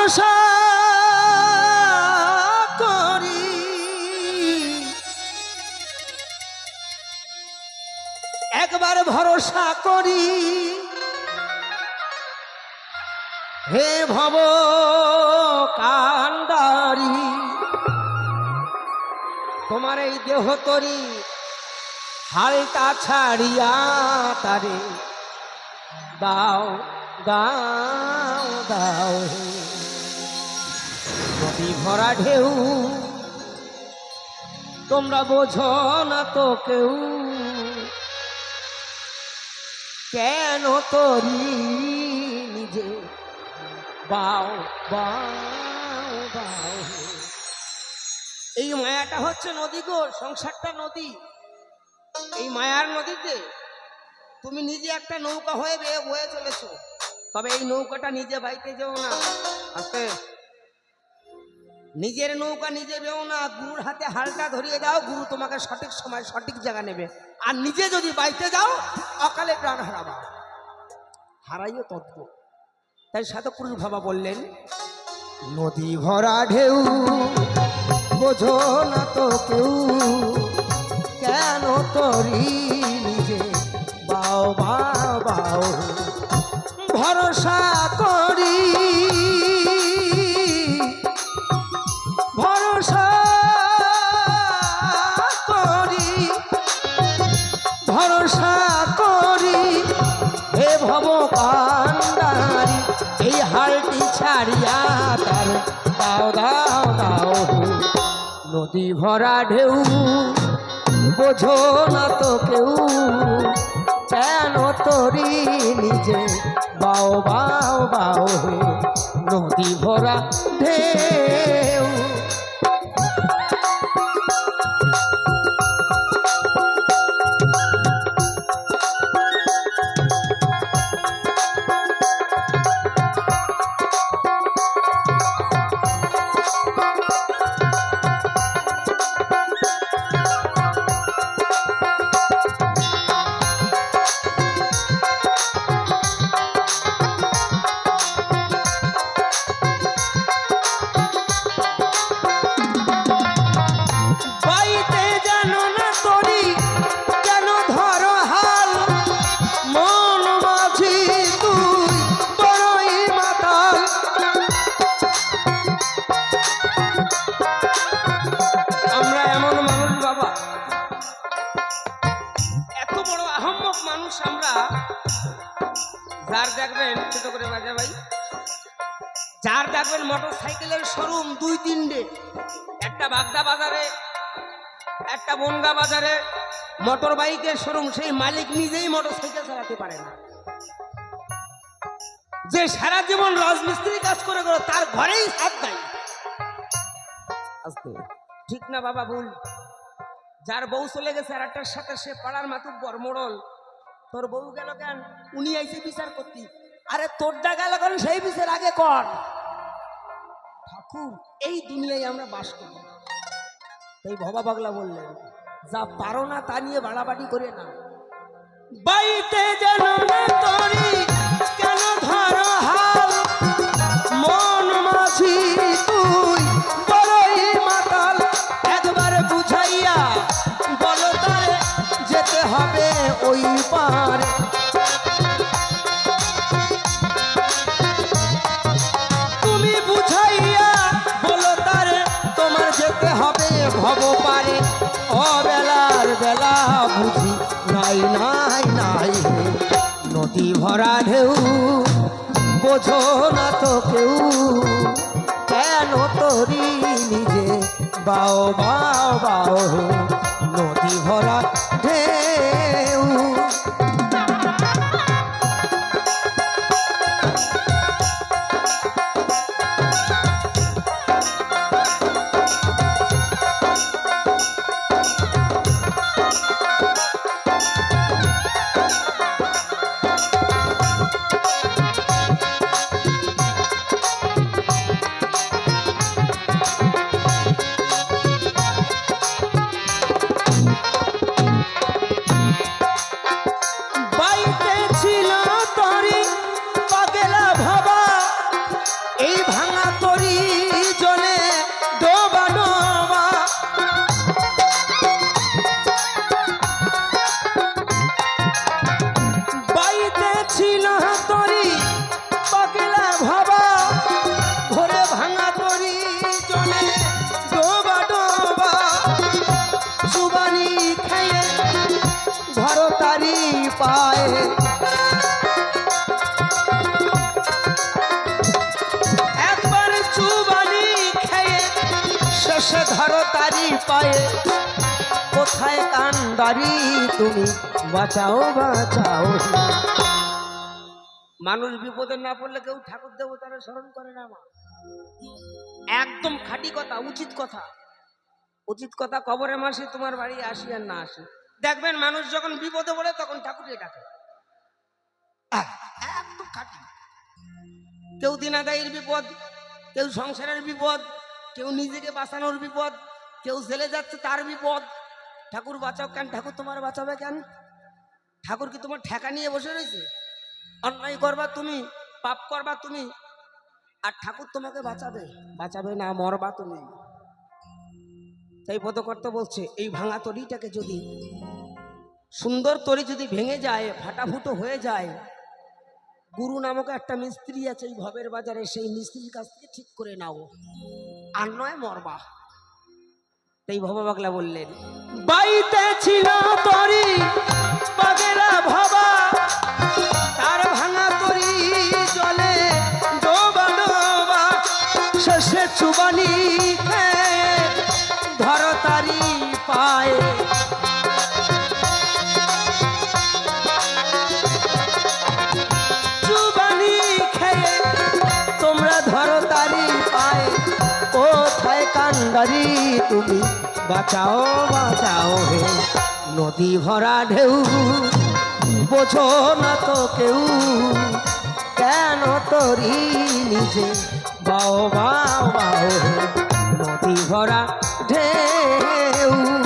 ভরসা করি একবার ভরসা করি হে ভব কান্ডারি, তোমার এই দেহ তরি হালটা ছাড়িয়া তারে দাও দাও দাও হে। নদী ভরা ঢেউ। তোমরা বোঝো না তো কেউ। কেন তরি নিজে? বাও বাও বাও। এই মায়াটা হচ্ছে নদী গো, সংসারটা নদী। এই মায়ার নদীতে তুমি নিজে একটা নৌকা হয়ে বেয়ে বয়ে চলেছো। তবে এই নৌকাটা নিজে বাইতে যেও না। আস্তে। নিজের নৌকা নিজে বেও না, গুরুর হাতে হালটা ধরিয়ে দাও, গুরু তোমাকে সঠিক সময় সঠিক জায়গা নেবে। আর নিজে যদি বাইতে যাও, অকালে প্রাণ হারাবা। হারাইও তত্ত্ব তাই সাধকুরুর বাবা বললেন, নদী ভরা ঢেউ, বোঝো না তো কেউ, কেন তরি নিজে? বাও বাও, ভরসা করি। তার দাও দাও দাও নদী ভরা ঢেউ, বোঝো না তো কেউ। কেন তরি নিজে? বাও বাও বাও নদী ভরা ঢেউ। দেখবেন মোটর সাইকেলের শোরুম দুই তিনটে। একটা বাগদা বাজারে, একটা বনগা বাজারে। মোটর বাইকের শোরুম, সেই মালিক নিজেই মোটর সাইকেল চালাতে পারে না। যে সারা জীবন রাজমিস্ত্রি কাজ করে করে তার ঘরেই সাথ দেয়। ঠিক না বাবা, ভুল। যার বউ চলে গেছে আর একটার সাথে সে পাড়ার মাতুব্বর, মোড়ল। তোর বউ গেল কেন? উনি আইসে বিচার করতি আরে তোরটা গেল কেন? সেই বিচার আগে কর। ঠাকুর, এই দুনিয়ায় আমরা বাস করি। তাই ভবা পাগলা বললেন, যা পারো না তা নিয়ে বাড়াবাড়ি করে না বাইতে যেন তরি হবে পারে। অবেলার বেলা বুঝি নাই নাই নাই নদী ভরা ঢেউ, বোঝো না তো কেউ। কেন তরি নিজে? বাও বাও বাও। নদী ভরা ঢেউ কোথায় কান্দারি তুমি? বাঁচাও বাঁচাও। মানুষ বিপদে না পড়লে কেউ ঠাকুর দেবতারা স্মরণ করে না মা। একদম খাঁটি কথা, উচিত কথা। উচিত কথা কবরে মাসি, তোমার বাড়ি আসি আর না আসি। দেখবেন মানুষ যখন বিপদে পড়ে, তখন ঠাকুরকে ডাকে। একদম খাঁটি। কেউ দিনাদায়ীর বিপদ, কেউ সংসারের বিপদ, কেউ নিজেকে বাঁচানোর বিপদ, কেউ ছেলে যাচ্ছে তার বিপদ। ঠাকুর বাঁচাও কেন? ঠাকুর তোমার বাঁচাবে কেন? ঠাকুর কি তোমার ঠেকা নিয়ে বসে রয়েছে? অন্যায় করবা তুমি, পাপ করবা তুমি, আর ঠাকুর তোমাকে বাঁচাবে। বাঁচাবে না, মরবা তুমি। তাই পদকর্তা বলছে, এই ভাঙা তরিটাকে যদি, সুন্দর তরি যদি ভেঙে যায়, ফাটাফুটো হয়ে যায়, গুরু নামক একটা মিস্ত্রি আছে এই ভবের বাজারে, সেই মিস্ত্রির কাছ থেকে ঠিক করে নাও, আর নয় মরবা। তাই ভবা বাগলা বললেন বাইতে ছিল তরি, বাগেরা ভবা, তার ভাঙা তরি জলে ডোবা ডোবা শেষে চুবানি কান্দারি তুমি বাঁচাও বাঁচাও হে নদী ভরা ঢেউ। বোঝো না তো কেউ কেন তরি নিজে? বাও বাও বাও নদী ভরা ঢেউ।